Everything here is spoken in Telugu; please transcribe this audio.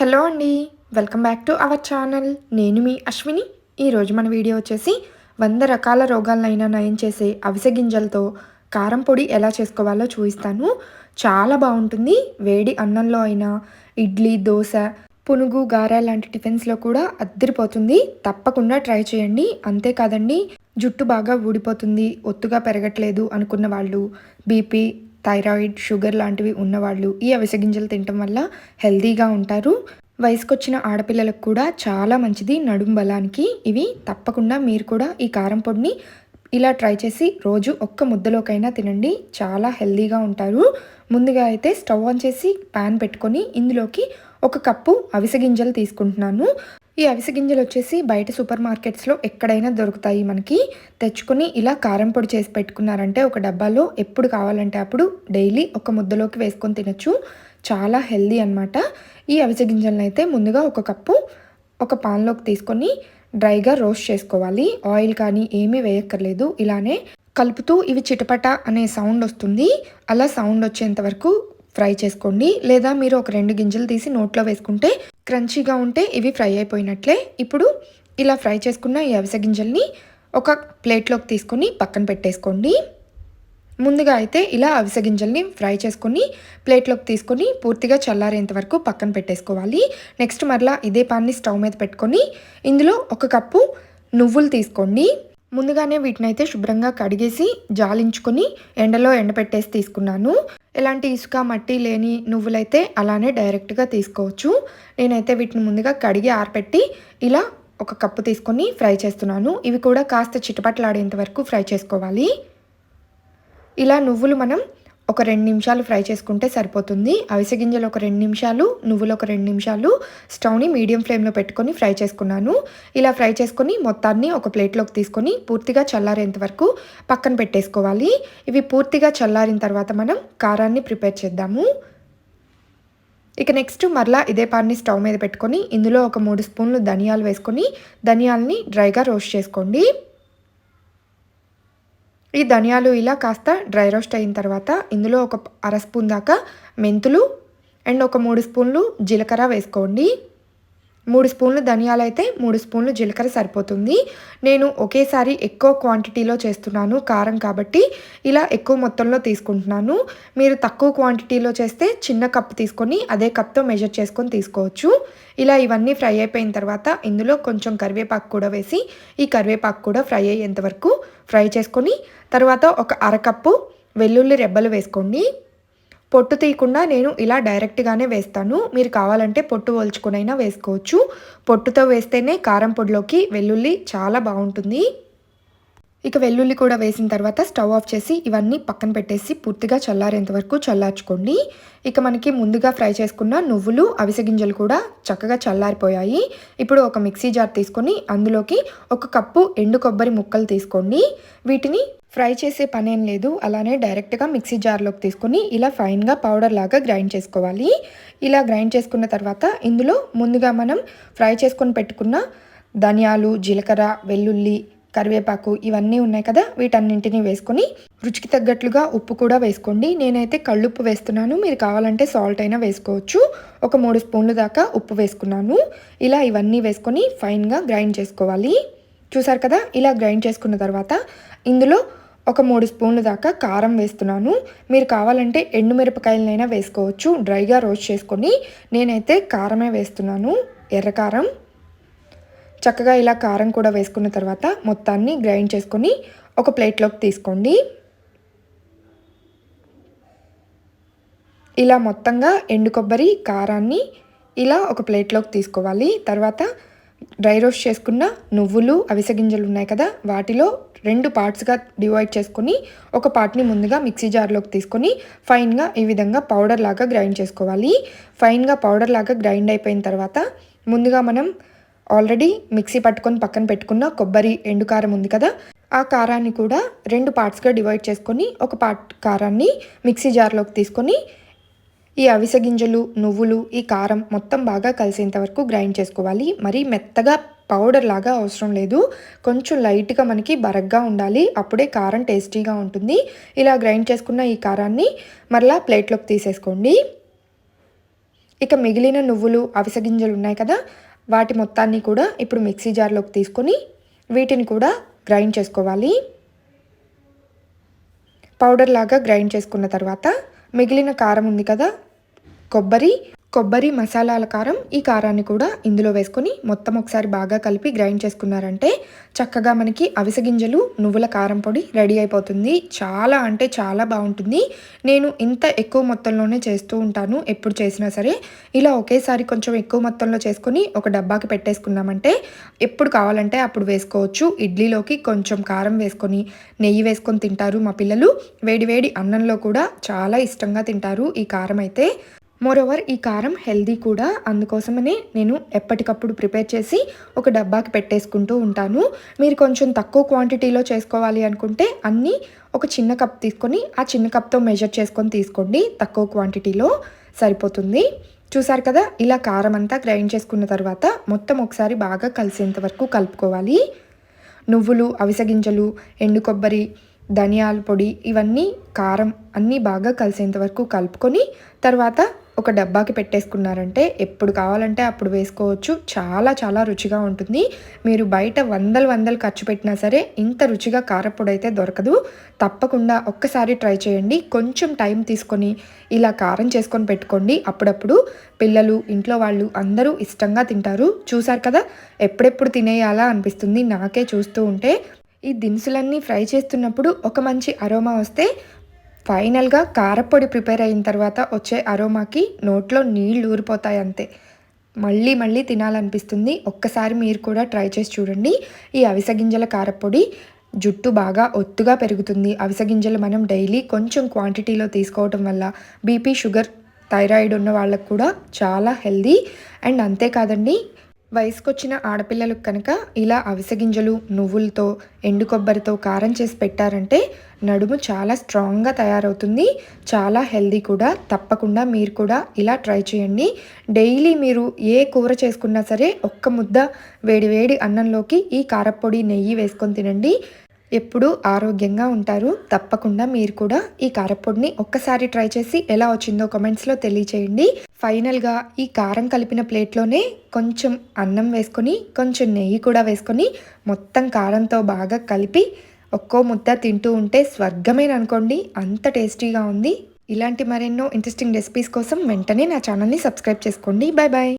హలో అండి welcome back to our channel. నేను మీ అశ్విని. ఈరోజు మన వీడియో వచ్చేసి వంద రకాల రోగాలనైనా నయం చేసే అవిసె గింజలతో కారం పొడి ఎలా చేసుకోవాలో చూపిస్తాను. చాలా బాగుంటుంది. వేడి అన్నంలో అయినా ఇడ్లీ దోశ పునుగు గారె లాంటి టిఫిన్స్లో కూడా అద్దరిపోతుంది. తప్పకుండా ట్రై చేయండి. అంతేకాదండి జుట్టు బాగా ఊడిపోతుంది ఒత్తుగా పెరగట్లేదు అనుకున్న వాళ్ళు బీపీ థైరాయిడ్ షుగర్ లాంటివి ఉన్నవాళ్ళు ఈ అవిసె గింజలు తినటం వల్ల హెల్తీగా ఉంటారు. వయసుకొచ్చిన ఆడపిల్లలకు కూడా చాలా మంచిది నడుం బలానికి. ఇవి తప్పకుండా మీరు కూడా ఈ కారం పొడిని ఇలా ట్రై చేసి రోజు ఒక్క ముద్దలోకైనా తినండి. చాలా హెల్దీగా ఉంటారు. ముందుగా అయితే స్టవ్ ఆన్ చేసి ప్యాన్ పెట్టుకొని ఇందులోకి ఒక కప్పు అవిసె గింజలు తీసుకుంటున్నాను. ఈ అవిసె గింజలు వచ్చేసి బయట సూపర్ మార్కెట్స్లో ఎక్కడైనా దొరుకుతాయి మనకి. తెచ్చుకొని ఇలా కారం పొడి చేసి పెట్టుకున్నారంటే ఒక డబ్బాలో ఎప్పుడు కావాలంటే అప్పుడు డైలీ ఒక ముద్దలోకి వేసుకొని తినచ్చు. చాలా హెల్దీ అనమాట ఈ అవిసె గింజలను అయితే ముందుగా ఒక కప్పు ఒక పాన్లోకి తీసుకొని డ్రైగా రోస్ట్ చేసుకోవాలి. ఆయిల్ కానీ ఏమీ వేయక్కర్లేదు. ఇలానే కలుపుతూ ఇవి చిటపట అనే సౌండ్ వస్తుంది. అలా సౌండ్ వచ్చేంత వరకు ఫ్రై చేసుకోండి. లేదా మీరు ఒక రెండు గింజలు తీసి నోట్లో వేసుకుంటే క్రంచీగా ఉంటే ఇవి ఫ్రై అయిపోయినట్లే. ఇప్పుడు ఇలా ఫ్రై చేసుకున్న ఈ అవిసె గింజల్ని ఒక ప్లేట్లోకి తీసుకొని పక్కన పెట్టేసుకోండి. ముందుగా అయితే ఇలా అవిసె గింజల్ని ఫ్రై చేసుకొని ప్లేట్లోకి తీసుకొని పూర్తిగా చల్లారేంత వరకు పక్కన పెట్టేసుకోవాలి. నెక్స్ట్ మరలా ఇదే పాన్ని స్టవ్ మీద పెట్టుకొని ఇందులో ఒక కప్పు నువ్వులు తీసుకోండి. ముందుగానే వీటిని అయితే శుభ్రంగా కడిగేసి జాలించుకొని ఎండలో ఎండపెట్టేసి తీసుకున్నాను. ఎలాంటి ఇసుక మట్టి లేని నువ్వులైతే అలానే డైరెక్ట్గా తీసుకోవచ్చు. నేనైతే వీటిని ముందుగా కడిగి ఆరపెట్టి ఇలా ఒక కప్పు తీసుకొని ఫ్రై చేస్తున్నాను. ఇవి కూడా కాస్త చిటపట్లాడేంత వరకు ఫ్రై చేసుకోవాలి. ఇలా నువ్వులు మనం ఒక రెండు నిమిషాలు ఫ్రై చేసుకుంటే సరిపోతుంది. అవిసె గింజలు ఒక రెండు నిమిషాలు నువ్వులు ఒక రెండు నిమిషాలు స్టవ్ని మీడియం ఫ్లేమ్లో పెట్టుకొని ఫ్రై చేసుకున్నాను. ఇలా ఫ్రై చేసుకొని మొత్తాన్ని ఒక ప్లేట్లోకి తీసుకొని పూర్తిగా చల్లారేంత వరకు పక్కన పెట్టేసుకోవాలి. ఇవి పూర్తిగా చల్లారిన తర్వాత మనం కారాన్ని ప్రిపేర్ చేద్దాము. ఇక నెక్స్ట్ మరలా ఇదే పాన్ని స్టవ్ మీద పెట్టుకొని ఇందులో ఒక మూడు స్పూన్లు ధనియాలు వేసుకొని ధనియాలని డ్రైగా రోస్ట్ చేసుకోండి. ఈ ధనియాలు ఇలా కాస్త డ్రై రోస్ట్ అయిన తర్వాత ఇందులో ఒక అర స్పూన్ దాకా మెంతులు అండ్ ఒక మూడు స్పూన్లు జీలకర్ర వేసుకోండి. మూడు స్పూన్లు ధనియాలు అయితే మూడు స్పూన్లు జీలకర్ర సరిపోతుంది. నేను ఒకేసారి ఎక్కువ క్వాంటిటీలో చేస్తున్నాను కారం కాబట్టి ఇలా ఎక్కువ మొత్తంలో తీసుకుంటున్నాను. మీరు తక్కువ క్వాంటిటీలో చేస్తే చిన్న కప్ తీసుకొని అదే కప్తో మెజర్ చేసుకొని తీసుకోవచ్చు. ఇలా ఇవన్నీ ఫ్రై అయిపోయిన తర్వాత ఇందులో కొంచెం కరివేపాకు కూడా వేసి ఈ కరివేపాకు కూడా ఫ్రై అయ్యేంత వరకు ఫ్రై చేసుకొని తర్వాత ఒక అరకప్పు వెల్లుల్లి రెబ్బలు వేసుకోండి. పొట్టు తీయకుండా నేను ఇలా డైరెక్ట్గానే వేస్తాను. మీరు కావాలంటే పొట్టు ఒలుచుకునైనా వేసుకోవచ్చు. పొట్టుతో వేస్తేనే కారం పొడిలోకి వెల్లుల్లి చాలా బాగుంటుంది. ఇక వెల్లుల్లి కూడా వేసిన తర్వాత స్టవ్ ఆఫ్ చేసి ఇవన్నీ పక్కన పెట్టేసి పూర్తిగా చల్లారేంత వరకు చల్లార్చుకోండి. ఇక మనకి ముందుగా ఫ్రై చేసుకున్న నువ్వులు అవిసె గింజలు కూడా చక్కగా చల్లారిపోయాయి. ఇప్పుడు ఒక మిక్సీ జార్ తీసుకొని అందులోకి ఒక కప్పు ఎండు కొబ్బరి ముక్కలు తీసుకోండి. వీటిని ఫ్రై చేసే పనేం లేదు. అలానే డైరెక్ట్గా మిక్సీ జార్లోకి తీసుకొని ఇలా ఫైన్గా పౌడర్ లాగా గ్రైండ్ చేసుకోవాలి. ఇలా గ్రైండ్ చేసుకున్న తర్వాత ఇందులో ముందుగా మనం ఫ్రై చేసుకొని పెట్టుకున్న ధనియాలు జీలకర్ర వెల్లుల్లి కరివేపాకు ఇవన్నీ ఉన్నాయి కదా వీటన్నింటినీ వేసుకొని రుచికి తగ్గట్లుగా ఉప్పు కూడా వేసుకోండి. నేనైతే కళ్ళుప్పు వేస్తున్నాను. మీరు కావాలంటే సాల్ట్ అయినా వేసుకోవచ్చు. ఒక మూడు స్పూన్లు దాకా ఉప్పు వేసుకున్నాను. ఇలా ఇవన్నీ వేసుకొని ఫైన్గా గ్రైండ్ చేసుకోవాలి. చూసారు కదా ఇలా గ్రైండ్ చేసుకున్న తర్వాత ఇందులో ఒక మూడు స్పూన్లు దాకా కారం వేస్తున్నాను. మీరు కావాలంటే ఎండుమిరపకాయలనైనా వేసుకోవచ్చు. డ్రైగా రోస్ట్ చేసుకొని నేనైతే కారమే వేస్తున్నాను. ఎర్రకారం చక్కగా ఇలా కారం కూడా వేసుకున్న తర్వాత మొత్తాన్ని గ్రైండ్ చేసుకొని ఒక ప్లేట్లోకి తీసుకోండి. ఇలా మొత్తంగా ఎండు కొబ్బరి కారాన్ని ఇలా ఒక ప్లేట్లోకి తీసుకోవాలి. తర్వాత డ్రై రోస్ట్ చేసుకున్న నువ్వులు అవిసె గింజలు ఉన్నాయి కదా వాటిలో రెండు పార్ట్స్గా డివైడ్ చేసుకొని ఒక పార్ట్ని ముందుగా మిక్సీ జార్లోకి తీసుకొని ఫైన్గా ఈ విధంగా పౌడర్ లాగా గ్రైండ్ చేసుకోవాలి. ఫైన్గా పౌడర్ లాగా గ్రైండ్ అయిపోయిన తర్వాత ముందుగా మనం ఆల్రెడీ మిక్సీ పట్టుకొని పక్కన పెట్టుకున్న కొబ్బరి ఎండు కారం ఉంది కదా ఆ కారాన్ని కూడా రెండు పార్ట్స్గా డివైడ్ చేసుకొని ఒక పార్ట్ కారాన్ని మిక్సీ జార్లోకి తీసుకొని ఈ అవిసె గింజలు నువ్వులు ఈ కారం మొత్తం బాగా కలిసేంత వరకు గ్రైండ్ చేసుకోవాలి. మరీ మెత్తగా పౌడర్ లాగా అవసరం లేదు. కొంచెం లైట్గా మనకి బరగ్గా ఉండాలి. అప్పుడే కారం టేస్టీగా ఉంటుంది. ఇలా గ్రైండ్ చేసుకున్న ఈ కారాన్ని మరలా ప్లేట్లోకి తీసేసుకోండి. ఇక మిగిలిన నువ్వులు అవిసె గింజలు ఉన్నాయి కదా వాటి మొత్తాన్ని కూడా ఇప్పుడు మిక్సీ జార్లోకి తీసుకొని వీటిని కూడా గ్రైండ్ చేసుకోవాలి. పౌడర్ లాగా గ్రైండ్ చేసుకున్న తర్వాత మిగిలిన కారం ఉంది కదా? కొబ్బరి కొబ్బరి మసాలాల కారం ఈ కారాన్ని కూడా ఇందులో వేసుకొని మొత్తం ఒకసారి బాగా కలిపి గ్రైండ్ చేసుకున్నారంటే చక్కగా మనకి అవిసె గింజలు నువ్వుల కారం పొడి రెడీ అయిపోతుంది. చాలా అంటే చాలా బాగుంటుంది. నేను ఇంత ఎక్కువ మొత్తంలోనే చేస్తూ ఉంటాను ఎప్పుడు చేసినా సరే. ఇలా ఒకేసారి కొంచెం ఎక్కువ మొత్తంలో చేసుకొని ఒక డబ్బాకి పెట్టేసుకున్నామంటే ఎప్పుడు కావాలంటే అప్పుడు వేసుకోవచ్చు. ఇడ్లీలోకి కొంచెం కారం వేసుకొని నెయ్యి వేసుకొని తింటారు మా పిల్లలు. వేడివేడి అన్నంలో కూడా చాలా ఇష్టంగా తింటారు ఈ కారం అయితే. మోరోవర్ ఈ కారం హెల్దీ కూడా అందుకోసమనే నేను ఎప్పటికప్పుడు ప్రిపేర్ చేసి ఒక డబ్బాకి పెట్టేసుకుంటూ ఉంటాను. మీరు కొంచెం తక్కువ క్వాంటిటీలో చేసుకోవాలి అనుకుంటే అన్నీ ఒక చిన్న కప్ తీసుకొని ఆ చిన్న కప్తో మెజర్ చేసుకొని తీసుకోండి. తక్కువ క్వాంటిటీలో సరిపోతుంది. చూసారు కదా ఇలా కారం అంతా గ్రైండ్ చేసుకున్న తర్వాత మొత్తం ఒకసారి బాగా కలిసేంత వరకు కలుపుకోవాలి. నువ్వులు అవిసగింజలు ఎండు కొబ్బరి ధనియాల పొడి ఇవన్నీ కారం అన్నీ బాగా కలిసేంత వరకు కలుపుకొని తర్వాత ఒక డబ్బాకి పెట్టేసుకున్నారంటే ఎప్పుడు కావాలంటే అప్పుడు వేసుకోవచ్చు. చాలా చాలా రుచిగా ఉంటుంది. మీరు బయట వందలు వందలు ఖర్చు పెట్టినా సరే ఇంత రుచిగా కారపొడి అయితే దొరకదు. తప్పకుండా ఒక్కసారి ట్రై చేయండి. కొంచెం టైం తీసుకొని ఇలా కారం చేసుకొని పెట్టుకోండి. అప్పుడప్పుడు పిల్లలు ఇంట్లో వాళ్ళు అందరూ ఇష్టంగా తింటారు. చూసారు కదా? ఎప్పుడెప్పుడు తినేయాలా అనిపిస్తుంది. నాకే చూస్తూ ఉంటే ఈ దినుసులన్నీ ఫ్రై చేస్తున్నప్పుడు ఒక మంచి అరోమా వస్తే ఫైనల్గా కారపొడి ప్రిపేర్ అయిన తర్వాత వచ్చే అరోమాకి నోట్లో నీళ్ళు ఊరిపోతాయి అంతే. మళ్ళీ మళ్ళీ తినాలనిపిస్తుంది. ఒక్కసారి మీరు కూడా ట్రై చేసి చూడండి. ఈ అవిసె గింజల కారపొడి జుట్టు బాగా ఒత్తుగా పెరుగుతుంది. అవిసె గింజలు మనం డైలీ కొంచెం క్వాంటిటీలో తీసుకోవటం వల్ల బీపీ షుగర్ థైరాయిడ్ ఉన్న వాళ్ళకు కూడా చాలా హెల్దీ. అండ్ అంతేకాదండి వయసుకొచ్చిన ఆడపిల్లలకు కనుక ఇలా అవిసె గింజలు నువ్వులతో ఎండు కొబ్బరితో కారం చేసి పెట్టారంటే నడుము చాలా స్ట్రాంగ్గా తయారవుతుంది. చాలా హెల్దీ కూడా. తప్పకుండా మీరు కూడా ఇలా ట్రై చేయండి. డైలీ మీరు ఏ కూర చేసుకున్నా సరే ఒక్క ముద్ద వేడి వేడి అన్నంలోకి ఈ కారపొడి నెయ్యి వేసుకొని తినండి. ఎప్పుడూ ఆరోగ్యంగా ఉంటారు. తప్పకుండా మీరు కూడా ఈ కారపొడిని ఒక్కసారి ట్రై చేసి ఎలా వచ్చిందో కమెంట్స్లో తెలియచేయండి. ఫైనల్గా ఈ కారం కలిపిన ప్లేట్లోనే కొంచెం అన్నం వేసుకొని కొంచెం నెయ్యి కూడా వేసుకొని మొత్తం కారంతో బాగా కలిపి ఒక్కో ముద్ద తింటూ ఉంటే స్వర్గమేననుకోండి. అంత టేస్టీగా ఉంది. ఇలాంటి మరెన్నో ఇంట్రెస్టింగ్ రెసిపీస్ కోసం వెంటనే నా ఛానల్ని సబ్స్క్రైబ్ చేసుకోండి. Bye bye